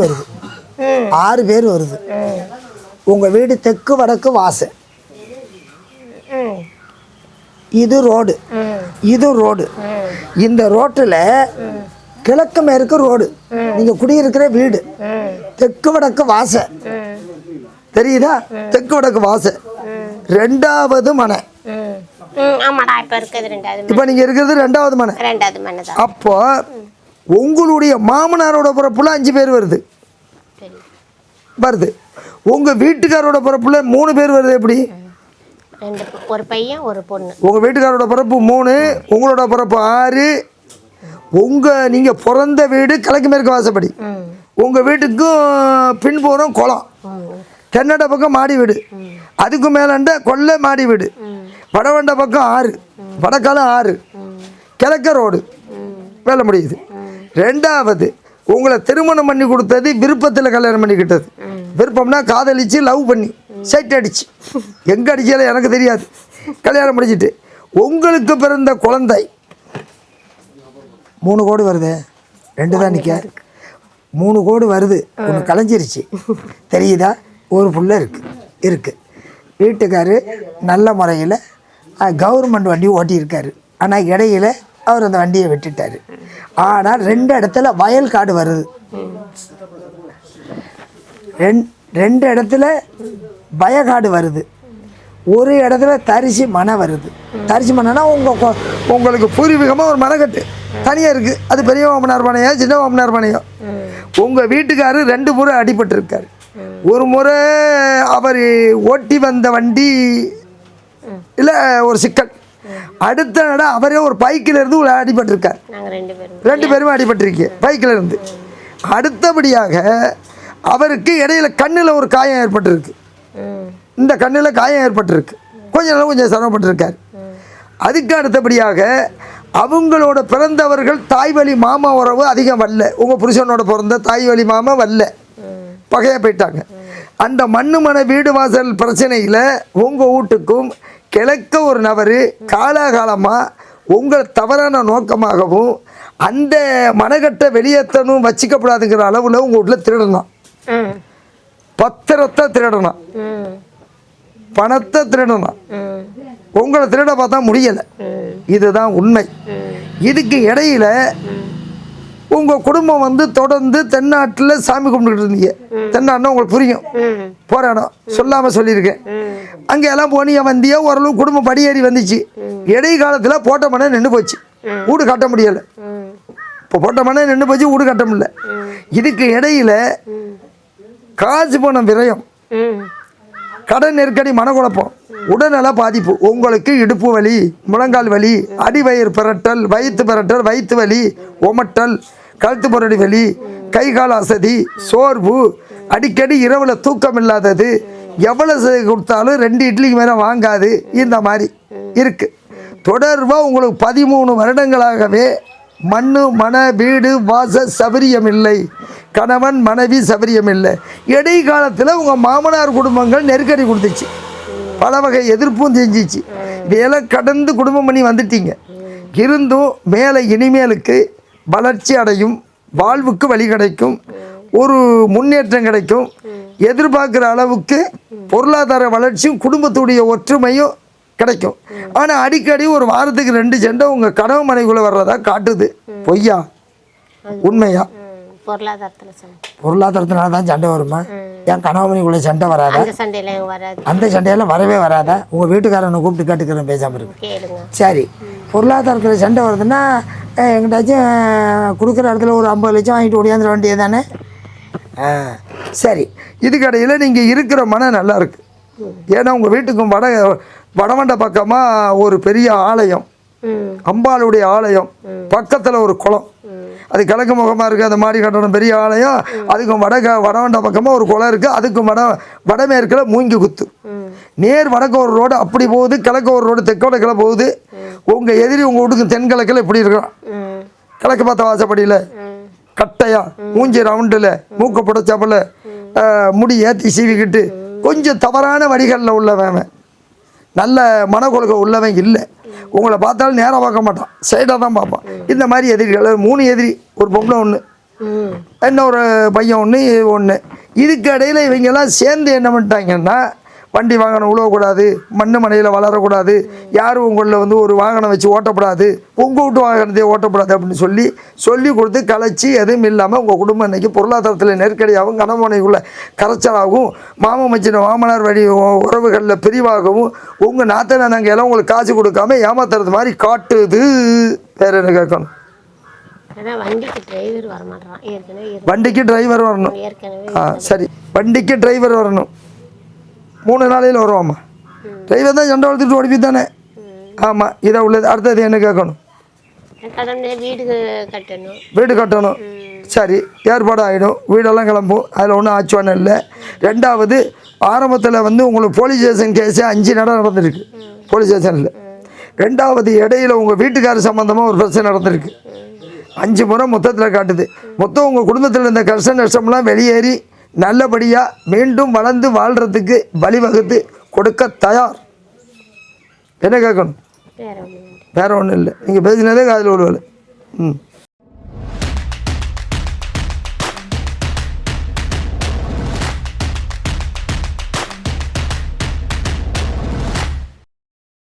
வருது. ஆறு பேர் வருது. உங்கள் வீடு தெற்கு வடக்கு வாசை. இது ரோடு. இது ரோடு. இந்த ரோட்டில் கிழக்கு மேற்கு ரோடு. நீங்கள் குடியிருக்கிற வீடு. தெற்கு வடக்கு வாசை. தெரியுதா? தெற்கு வடக்கு வாசை. ரெண்டாவது மனை. இப்போ நீங்கள் இருக்கிறது ரெண்டாவது மனை. ரெண்டாவது மனை அப்போ உங்களுடைய மாமனாரோட பிறப்புல அஞ்சு பேர் வருது. வருது. உங்கள் வீட்டுக்காரோட பிறப்புல மூணு பேர் வருது எப்படி? ஒரு பையன் ஒரு பொண்ணு. உங்கள் வீட்டுக்காரோட பிறப்பு மூணு உங்களோட பிறப்பு ஆறு. உங்கள் நீங்கள் பிறந்த வீடு கிழக்கு மேற்கு வாசப்படி உங்கள் வீட்டுக்கும் பின்புறம் குளம். தென்னட பக்கம் மாடி வீடு. அதுக்கு மேலாண்ட கொல்லை மாடி வீடு. வடவண்ட பக்கம் ஆறு. வடக்காலம் ஆறு. கிழக்க ரோடு. வேலை முடியுது. ரெண்டாவது உங்களை திருமணம் பண்ணி கொடுத்தது விருப்பத்தில் கல்யாணம் பண்ணிக்கிட்டது. விருப்பம்னா காதலிச்சு லவ் பண்ணி செட் அடிச்சு. எங்கே அடிச்சாலும் எனக்கு தெரியாது. கல்யாணம் முடிச்சிட்டு உங்களுக்கு பிறந்த குழந்தை. மூணு கோடி வருது. ரெண்டு தான் நிற்க மூணு கோடி வருது. ஒன்று கலைஞ்சிருச்சு. தெரியுதா? ஒரு புள்ள இருக்குது இருக்குது வீட்டுக்காரு நல்ல முறையில் கவர்மெண்ட் வண்டி ஓட்டியிருக்காரு. ஆனால் இடையில அவர் அந்த வண்டியை விட்டுட்டார். ஆனால் ரெண்டு இடத்துல வயல் காடு வருது. ரெண் ரெண்டு இடத்துல பயக்காடு வருது. ஒரு இடத்துல தரிசி மனை வருது. தரிசி மனைனா உங்கள் உங்களுக்கு பூர்வீகமாக ஒரு மனைக்கட்டு தனியாக இருக்குது அது பெரிய மாமனார் மனையோ சின்ன மாமனார் மனையோ. உங்கள் வீட்டுக்காரரு ரெண்டு முறை அடிபட்டிருக்காரு. ஒரு முறை அவர் ஓட்டி வந்த வண்டி இல்லை ஒரு சிக்கல். அடுத்த நட அவரே ஒரு பைக்கில் இருந்து ஒரு அடிபட்டிருக்கார். ரெண்டு பேரும். அடிபட்டிருக்கீங்க பைக்கில் இருந்து. அடுத்தபடியாக அவருக்கு இடையில கண்ணில் ஒரு காயம் ஏற்பட்டிருக்கு. இந்த கண்ணில் காயம் ஏற்பட்டிருக்கு. கொஞ்ச நாள் கொஞ்சம் சிரமப்பட்டிருக்கார். அதுக்கு அடுத்தபடியாக அவங்களோட பிறந்தவர்கள் தாய் வழி மாமா உறவு அதிகம் வரல. உங்கள் புருஷனோட பிறந்த தாய் வழி மாமா வரல. பகையாக போயிட்டாங்க. அந்த மண்ணு மனை வீடு வாசல் பிரச்சனையில் உங்கள் வீட்டுக்கும் கிழக்க ஒரு நபர் காலாகாலமாக உங்கள் தவறான நோக்கமாகவும் அந்த மனக்கட்டை வெளியேற்றணும் வச்சிக்கப்படாதுங்கிற அளவில் உங்கள் வீட்டில் திருடணும். பத்திரத்தை திருடணும். பணத்தை திருடணும். உங்களை திருட பார்த்தா முடியலை. இதுதான் உண்மை. இதுக்கு இடையில உங்கள் குடும்பம் வந்து தொடர்ந்து தென்னாட்டில் சாமி கும்பிட்டுட்டு இருந்தீங்க. தென்னாட்டினா உங்களுக்கு புரியும். போகிற இடம் சொல்லாமல் சொல்லியிருக்கேன். அங்கே எல்லாம் போனிய வந்தியா ஓரளவு குடும்பம் படியேறி வந்துச்சு. இடைக்காலத்தில் போட்ட மனை நின்று போச்சு. வீடு கட்ட முடியலை. இப்போ போட்ட மனை நின்று போச்சு வீடு கட்ட முடியல. இதுக்கு இடையில காசு பணம் விரயம். கடன் நெருக்கடி மனக்குழப்பம். உடல்நல பாதிப்பு. உங்களுக்கு இடுப்பு வலி முழங்கால் வலி அடிவயிறு பிரட்டல் வயிற்று பிரட்டல் வயிற்று வலி ஒமட்டல். கழுத்து முரடி வலி கை கால் அசதி சோர்வு அடிக்கடி இரவில் தூக்கம் இல்லாதது எவ்வளவு கொடுத்தாலும் ரெண்டு இட்லிக்கு மேலே வாங்காது. இந்த மாதிரி இருக்குது தொடர்பாக உங்களுக்கு பதிமூணு வருடங்களாகவே மண்ணு மன வீடு வாச சபரியம் இல்லை. கணவன் மனைவி சபரியம் இல்லை. இடைக்காலத்தில் உங்கள் மாமனார் குடும்பங்கள் நெருக்கடி கொடுத்துச்சு. பல வகை எதிர்ப்பும் செஞ்சிச்சு. இதையெல்லாம் கடந்து குடும்பம் பண்ணி வந்துட்டீங்க. இருந்தும் மேலே இனிமேலுக்கு வளர்ச்சி அடையும் வாழ்வுக்கு வழி கிடைக்கும் ஒரு முன்னேற்றம் கிடைக்கும். எதிர்பார்க்குற அளவுக்கு பொருளாதார வளர்ச்சியும் குடும்பத்துடைய ஒற்றுமையும் கிடைக்கும். ஆனால் அடிக்கடி ஒரு வாரத்துக்கு ரெண்டு சண்டை உங்கள் கனவு மனைக்குள்ளே வர்றதா காட்டுது. பொய்யா? உண்மையா? பொருளாதாரத்தினால தான் சண்டை வருமா? என் கனவு சண்டை வராதா? அந்த சண்டையெல்லாம் வரவே வராதா? உங்கள் வீட்டுக்காரனை கூப்பிட்டு கேட்டுக்கிறேன் பேசாமல் இருக்கு சரி. பொருளாதாரத்தில் சண்டை வருதுன்னா எங்கிட்டாச்சும் கொடுக்குற இடத்துல ஒரு ஐம்பது லட்சம் வாங்கிட்டு ஓடியாந்துட வேண்டியது தானே ஆ சரி. இதுக்கடையில் நீங்கள் இருக்கிற மனம் நல்லா இருக்கு. ஏன்னா உங்கள் வீட்டுக்கும் வட வடமண்ட பக்கமாக ஒரு பெரிய ஆலயம். அம்பாளுடைய ஆலயம். பக்கத்தில் ஒரு குளம். அது கிழக்கு முகமாக இருக்குது அந்த மாடி கட்டணம் பெரிய ஆலயம். அதுக்கும் வட வடவண்ட பக்கமாக ஒரு குளம் இருக்குது அதுக்கும் வட வடமேற்கில் மூங்கி குத்து நேர் வடக்கு ஒரு ரோடு அப்படி போகுது. கிழக்கு ஒரு ரோடு தெற்கு வடக்கில் போகுது. உங்கள் எதிரி உங்கள் வீட்டுக்கு தென்கிழக்கில் இப்படி இருக்கலாம் ம் கிழக்கு பார்த்த வாசப்படியில் கட்டையா மூஞ்சி ரவுண்டில் மூக்க புடைச்சாப்புல முடி ஏற்றி சீவிக்கிட்டு கொஞ்சம் தவறான வழிகளில் உள்ளவன். நல்ல மனக்கொள்கை உள்ளவன் இல்லை. உங்களை பார்த்தாலும் நேராக பார்க்க மாட்டான். சைடாக தான் பார்ப்பான். இந்த மாதிரி எதிரிகள் மூணு எதிரி ஒரு பொம்பளை ஒன்று ம். இன்னொரு பையன் ஒன்று ஒன்று இதுக்கு இடையில் இவங்கெல்லாம் சேர்ந்து என்ன பண்ணிட்டாங்கன்னா வண்டி வாகனம் உழவக்கூடாது மண்ணு மனையில் வளரக்கூடாது யாரும் உங்களில் வந்து ஒரு வாகனம் வச்சு ஓட்டக்கூடாது உங்கள் வீட்டு வாகனத்தை ஓட்டக்கூடாது அப்படின்னு சொல்லி சொல்லி கொடுத்து கலைச்சி எதுவும் இல்லாமல் உங்கள் குடும்பம் இன்றைக்கி பொருளாதாரத்தில் நெருக்கடியாகவும் கணவனைக்குள்ள கரைச்சலாகவும் மாமன் மச்சின மாமனார் வழி உறவுகளில் பிரிவாகவும் உங்கள் நாத்தனை நாங்கள் எல்லாம் உங்களுக்கு காசு கொடுக்காம ஏமாத்துறது மாதிரி காட்டுது. வேற என்ன கேட்கணும்? வண்டிக்கு டிரைவர் வரணும். சரி. வண்டிக்கு டிரைவர் வரணும். மூணு நாளையில் வருவாம்மா. டிரைவர் தான் சண்டை வளர்த்துட்டு ஓடிப்பி தானே. ஆமாம் இதை உள்ளது அடுத்தது என்ன கேட்கணும்? வீடு கட்டணும். வீடு கட்டணும். சரி ஏற்பாடு ஆகிடும் வீடெல்லாம் கிளம்பும். அதில் ஒன்றும் ஆச்சுவானம் இல்லை. ரெண்டாவது ஆரம்பத்தில் வந்து உங்களுக்கு போலீஸ் ஸ்டேஷன் கேஸு அஞ்சு நடம் நடந்திருக்கு. போலீஸ் ஸ்டேஷனில் ரெண்டாவது இடையில உங்கள் வீட்டுக்காரர் சம்மந்தமாக ஒரு பிரச்சனை நடந்திருக்கு. அஞ்சு முறை மொத்தத்தில் காட்டுது. மொத்தம் உங்கள் குடும்பத்தில் இருந்த கஷ்ட நஷ்டம்லாம் வெளியேறி நல்லபடியாக மீண்டும் வளர்ந்து வாழ்கிறதுக்கு வழிவகுத்து கொடுக்க தயார். என்ன கேட்கணும்? வேற ஒன்றும் இல்லை. நீங்கள் பேசினதே காதில் விழுவலை. ம்.